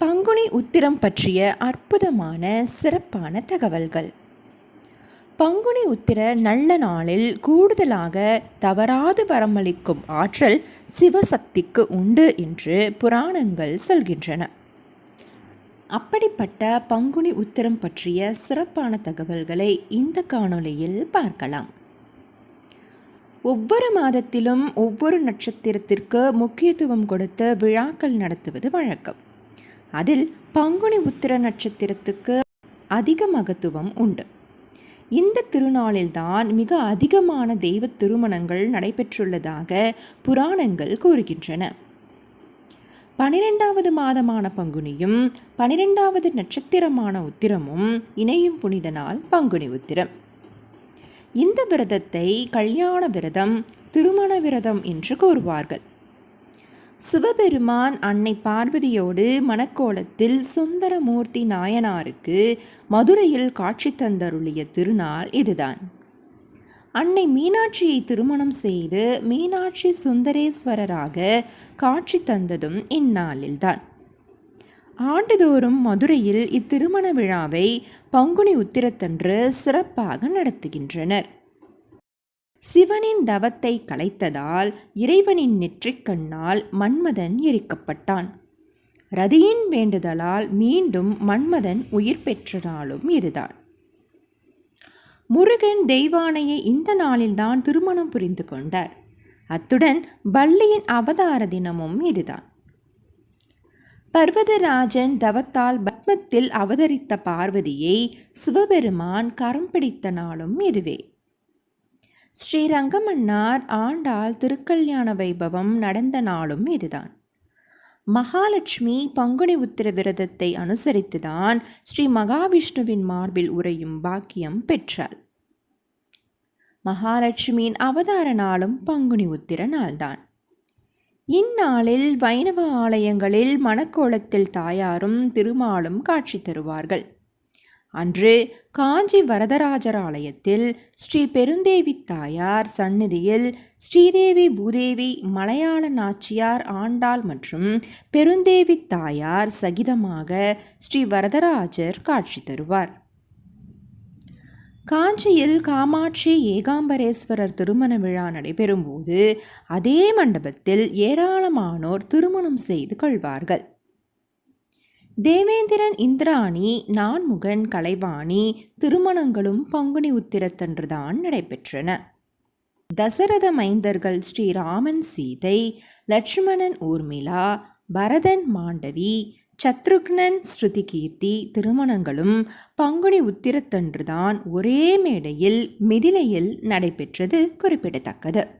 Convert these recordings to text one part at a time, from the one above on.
பங்குனி உத்திரம் பற்றிய அற்புதமான சிறப்பான தகவல்கள். பங்குனி உத்திர நல்ல நாளில் கூடுதலாக தவறாது வரமளிக்கும் ஆற்றல் சிவசக்திக்கு உண்டு என்று புராணங்கள் சொல்கின்றன. அப்படிப்பட்ட பங்குனி உத்திரம் பற்றிய சிறப்பான தகவல்களை இந்த காணொளியில் பார்க்கலாம். ஒவ்வொரு மாதத்திலும் ஒவ்வொரு நட்சத்திரத்திற்கு முக்கியத்துவம் கொடுத்து விழாக்கள் நடத்துவது வழக்கம். அதில் பங்குனி உத்திர நட்சத்திரத்துக்கு அதிக மகத்துவம் உண்டு. இந்த திருநாளில்தான் மிக அதிகமான தெய்வ திருமணங்கள் நடைபெற்றுள்ளதாக புராணங்கள் கூறுகின்றன. பனிரெண்டாவது மாதமான பங்குனியும் பனிரெண்டாவது நட்சத்திரமான உத்திரமும் இணையும் புனித நாள் பங்குனி உத்திரம். இந்த விரதத்தை கல்யாண விரதம் திருமண விரதம் என்று கூறுவார்கள். சிவபெருமான் அன்னை பார்வதியோடு மணக்கோலத்தில் சுந்தரமூர்த்தி நாயனாருக்கு மதுரையில் காட்சி தந்தருளிய திருநாள் இதுதான். அன்னை மீனாட்சியை திருமணம் செய்து மீனாட்சி சுந்தரேஸ்வரராக காட்சி தந்ததும் இந்நாளில்தான். ஆண்டுதோறும் மதுரையில் இத்திருமண விழாவை பங்குனி உத்திரத்தன்று சிறப்பாக நடத்துகின்றனர். சிவனின் தவத்தை கலைத்ததால் இறைவனின் நெற்றிக்கண்ணால் மன்மதன் எரிக்கப்பட்டான். ரதியின் வேண்டுதலால் மீண்டும் மன்மதன் உயிர் பெற்ற நாளும் இதுதான். முருகன் தெய்வானையை இந்த நாளில்தான் திருமணம் புரிந்து கொண்டார். அத்துடன் வள்ளியின் அவதார தினமும் இதுதான். பர்வதராஜன் தவத்தால் பத்மத்தில் அவதரித்த பார்வதியை சிவபெருமான் கரம் பிடித்த நாளும் இதுவே. ஸ்ரீரங்கமன்னார் ஆண்டாள் திருக்கல்யாண வைபவம் நடந்த நாளும் இதுதான். மகாலட்சுமி பங்குனி உத்திர விரதத்தை அனுசரித்துதான் ஸ்ரீ மகாவிஷ்ணுவின் மார்பில் உறையும் பாக்கியம் பெற்றாள். மகாலட்சுமியின் அவதார நாளும் பங்குனி உத்திர நாள்தான். இந்நாளில் வைணவ ஆலயங்களில் மணக்கோலத்தில் தாயாரும் திருமாலும் காட்சி தருவார்கள். அன்று காஞ்சி வரதராஜர் ஆலயத்தில் ஸ்ரீ பெருந்தேவி தாயார் சந்நிதியில் ஸ்ரீதேவி பூதேவி மலையாள நாச்சியார் ஆண்டாள் மற்றும் பெருந்தேவி தாயார் சகிதமாக ஸ்ரீ வரதராஜர் காட்சி தருவார். காஞ்சியில் காமாட்சி ஏகாம்பரேஸ்வரர் திருமண விழா நடைபெறும்போது அதே மண்டபத்தில் ஏராளமானோர் திருமணம் செய்து கொள்வார்கள். தேவேந்திரன் இந்திராணி நான்முகன் கலைவாணி திருமணங்களும் பங்குனி உத்திரத்தன்றுதான் நடைபெற்றன. தசரத மைந்தர்கள் ஸ்ரீராமன் சீதை லட்சுமணன் ஊர்மிளா பரதன் மாண்டவி சத்ருக்னன் ஸ்ருதி கீர்த்தி திருமணங்களும் பங்குனி உத்திரத்தன்றுதான் ஒரே மேடையில் மிதிலையில் நடைபெற்றது குறிப்பிடத்தக்கது.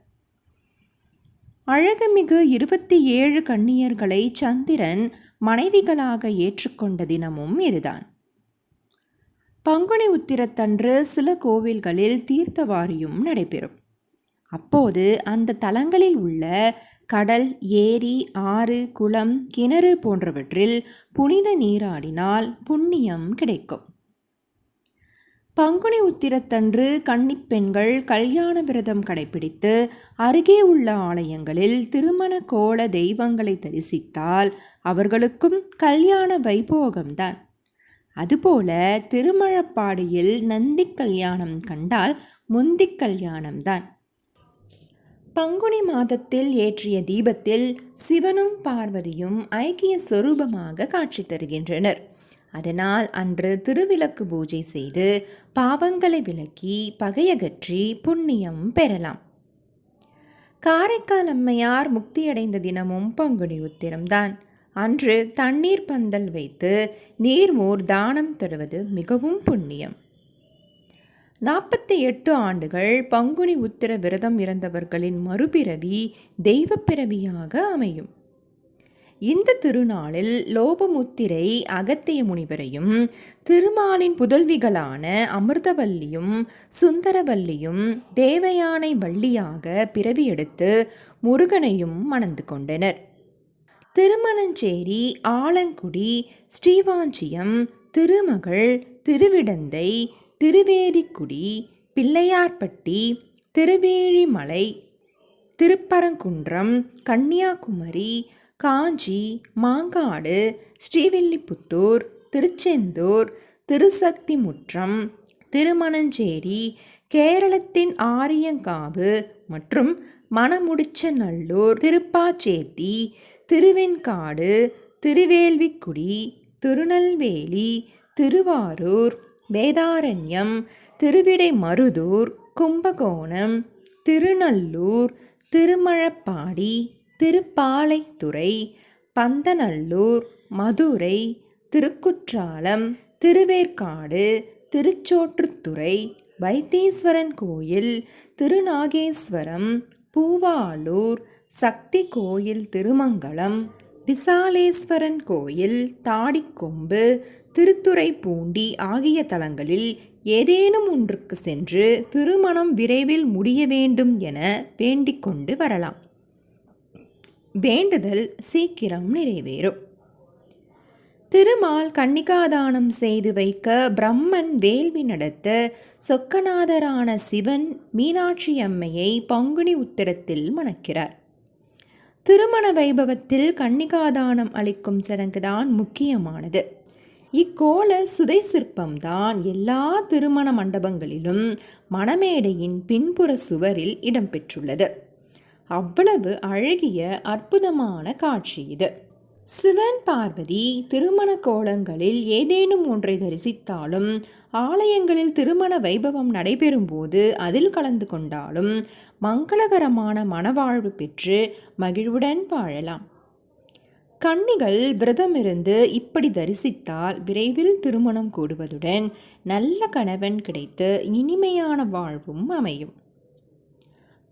அழகுமிகு இருபத்தி ஏழு கன்னியர்களை சந்திரன் மனைவிகளாக ஏற்றுக்கொண்ட தினமும் இதுதான். பங்குனி உத்திரத்தன்று சில கோவில்களில் தீர்த்தவாரியும் நடைபெறும். அப்போது அந்த தலங்களில் உள்ள கடல் ஏரி ஆறு குளம் கிணறு போன்றவற்றில் புனித நீராடினால் புண்ணியம் கிடைக்கும். பங்குனி உத்திரத்தன்று கன்னிப்பெண்கள் கல்யாண விரதம் கடைபிடித்து அருகே உள்ள ஆலயங்களில் திருமண கோல தெய்வங்களை தரிசித்தால் அவர்களுக்கும் கல்யாண வைபோகம்தான். அதுபோல திருமழப்பாடியில் நந்தி கல்யாணம் கண்டால் முந்தி கல்யாணம்தான். பங்குனி மாதத்தில் ஏற்றிய தீபத்தில் சிவனும் பார்வதியும் ஐக்கிய சொரூபமாக காட்சி தருகின்றனர். அதனால் அன்று திருவிளக்கு பூஜை செய்து பாவங்களை விலக்கி பகையகற்றி புண்ணியம் பெறலாம். காரைக்கால் அம்மையார் முக்தியடைந்த தினமும் பங்குனி உத்திரம்தான் அன்று தண்ணீர் பந்தல் வைத்து நீர்மோர் தானம் தருவது மிகவும் புண்ணியம். நாற்பத்தி எட்டு ஆண்டுகள் பங்குனி உத்திர விரதம் இறந்தவர்களின் மறுபிறவி தெய்வப்பிறவியாக அமையும். இந்த திருநாளில் லோபமுத்திரை அகத்திய முனிவரையும் திருமாலின் புதல்விகளான அமிர்தவல்லியும் சுந்தரவல்லியும் தேவயானை வள்ளியாக பிறவியெடுத்து முருகனையும் மணந்து கொண்டனர். திருமணஞ்சேரி ஆலங்குடி ஸ்ரீவாஞ்சியம் திருமகள் திருவிடந்தை திருவேதிக்குடி பிள்ளையார்பட்டி திருவேழிமலை திருப்பரங்குன்றம் கன்னியாகுமரி காஞ்சி மாங்காடு ஸ்ரீவில்லிபுத்தூர் திருச்செந்தூர் திருசக்திமுற்றம் திருமணஞ்சேரி கேரளத்தின் ஆரியங்காவு மற்றும் மணமுடிச்சநல்லூர் திருப்பாச்சேத்தி திருவெண்காடு திருவேல்விக்குடி திருநெல்வேலி திருவாரூர் வேதாரண்யம் திருவிடைமருதூர் கும்பகோணம் திருநல்லூர் திருமழப்பாடி திருப்பாலைத்துறை பந்தநல்லூர் மதுரை திருக்குற்றாலம் திருவேற்காடு திருச்சோற்றுத்துறை வைத்தீஸ்வரன் கோயில் திருநாகேஸ்வரம் பூவாலூர் சக்தி கோயில் திருமங்கலம் விசாலேஸ்வரன் கோயில் தாடிக்கொம்பு திருத்துறைப்பூண்டி ஆகிய தலங்களில் ஏதேனும் ஒன்றுக்கு சென்று திருமணம் விரைவில் முடிய வேண்டும் என வேண்டிக் கொண்டு வரலாம். வேண்டுதல் சீக்கிரம் நிறைவேறும். திருமால் கன்னிகாதானம் செய்து வைக்க பிரம்மன் வேள்வி நடத்த சொக்கநாதரான சிவன் மீனாட்சி அம்மையை பங்குனி உத்திரத்தில் மணக்கிறார். திருமண வைபவத்தில் கன்னிகாதானம் அளிக்கும் சடங்குதான் முக்கியமானது. இக்கோல சுதை சிற்பம்தான் எல்லா திருமண மண்டபங்களிலும் மணமேடையின் பின்புற சுவரில் இடம்பெற்றுள்ளது. அவ்வளவு அழகிய அற்புதமான காட்சி இது. சிவன் பார்வதி திருமண கோலங்களில் ஏதேனும் ஒன்றை தரிசித்தாலும் ஆலயங்களில் திருமண வைபவம் நடைபெறும்போது அதில் கலந்து கொண்டாலும் மங்களகரமான மனவாழ்வு பெற்று மகிழ்வுடன் வாழலாம். கன்னிகள் விரதமிருந்து இப்படி தரிசித்தால் விரைவில் திருமணம் கூடுவதுடன் நல்ல கணவன் கிடைத்து இனிமையான வாழ்வும் அமையும்.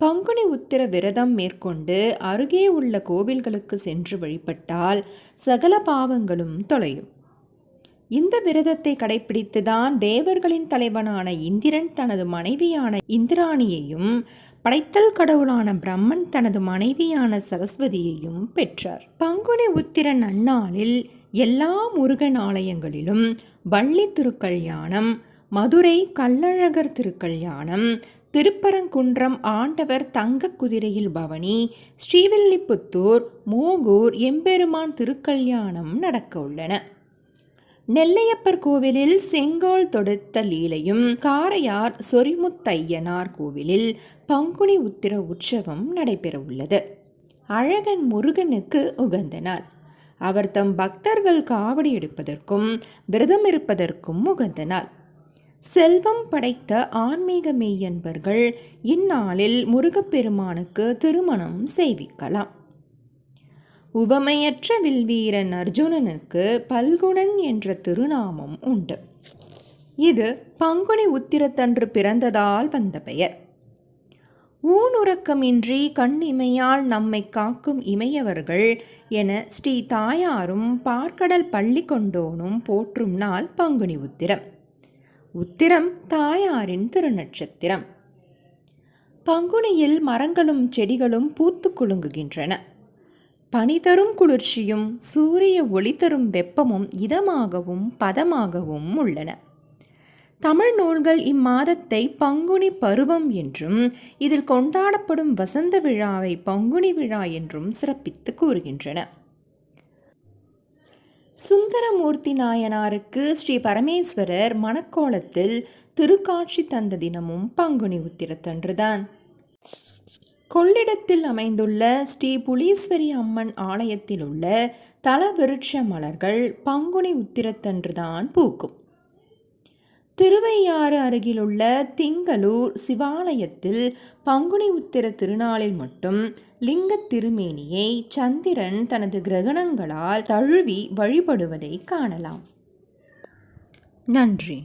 பங்குனி உத்திர விரதம் மேற்கொண்டு அருகே உள்ள கோவில்களுக்கு சென்று வழிபட்டால் சகல பாவங்களும் தொலையும். இந்த விரதத்தை கடைபிடித்துதான் தேவர்களின் தலைவனான இந்திரன் தனது மனைவியான இந்திராணியையும் படைத்தல் கடவுளான பிரம்மன் தனது மனைவியான சரஸ்வதியையும் பெற்றார். பங்குனி உத்திரன் அந்நாளில் எல்லா முருகன் ஆலயங்களிலும் வள்ளி திருக்கல்யாணம் மதுரை கள்ளழகர் திருக்கல்யாணம் திருப்பரங்குன்றம் ஆண்டவர் தங்க குதிரையில் பவனி ஸ்ரீவில்லிபுத்தூர் மூகூர் எம்பெருமான் திருக்கல்யாணம் நடக்க உள்ளன. நெல்லையப்பர் கோவிலில் செங்கோல் தொடுத்த லீலையும் காரையார் சொரிமுத்தையனார் கோவிலில் பங்குனி உத்திர உற்சவம் நடைபெற உள்ளது. அழகன் முருகனுக்கு உகந்த நாள். அவர் தம் பக்தர்கள் காவடி எடுப்பதற்கும் விரதம் இருப்பதற்கும் உகந்த நாள். செல்வம் படைத்த ஆன்மீக மெய்யன்பர்கள் இந்நாளில் முருகப்பெருமானுக்கு திருமணம் செய்விக்கலாம். உபமையற்ற வில்வீரன் அர்ஜுனனுக்கு பல்குணன் என்ற திருநாமம் உண்டு. இது பங்குனி உத்திரத்தன்று பிறந்ததால் வந்த பெயர். ஊனுறக்கமின்றி கண்ணிமையால் நம்மை காக்கும் இமையவர்கள் என ஸ்ரீ தாயாரும் பார்க்கடல் பள்ளி கொண்டோனும் போற்றும் நாள் பங்குனி உத்திரம். உத்திரம் தாயாரின் திருநட்சத்திரம். பங்குனியில் மரங்களும் செடிகளும் பூத்து குலுங்குகின்றன. பனி தரும் குளிர்ச்சியும் சூரிய ஒளி தரும் வெப்பமும் இதமாகவும் பதமாகவும் உள்ளன. தமிழ் நூல்கள் இம்மாதத்தை பங்குனி பருவம் என்றும் இதில் கொண்டாடப்படும் வசந்த விழாவை பங்குனி விழா என்றும் சிறப்பித்து கூறுகின்றன. சுந்தரமூர்த்தி நாயனாருக்கு ஸ்ரீ பரமேஸ்வரர் மணக்கோலத்தில் திருக்காட்சி தந்த தினமும் பங்குனி உத்திரத்தன்றுதான். கொள்ளிடத்தில் அமைந்துள்ள ஸ்ரீ புலீஸ்வரி அம்மன் ஆலயத்தில் உள்ள தலவிருட்ச மலர்கள் பங்குனி உத்திரத்தன்றுதான் பூக்கும். திருவையாறு அருகிலுள்ள திங்களூர் சிவாலயத்தில் பங்குனி உத்திர திருநாளில் மட்டும் லிங்க திருமேனியை சந்திரன் தனது கிரகணங்களால் தழுவி வழிபடுவதை காணலாம். நன்றி.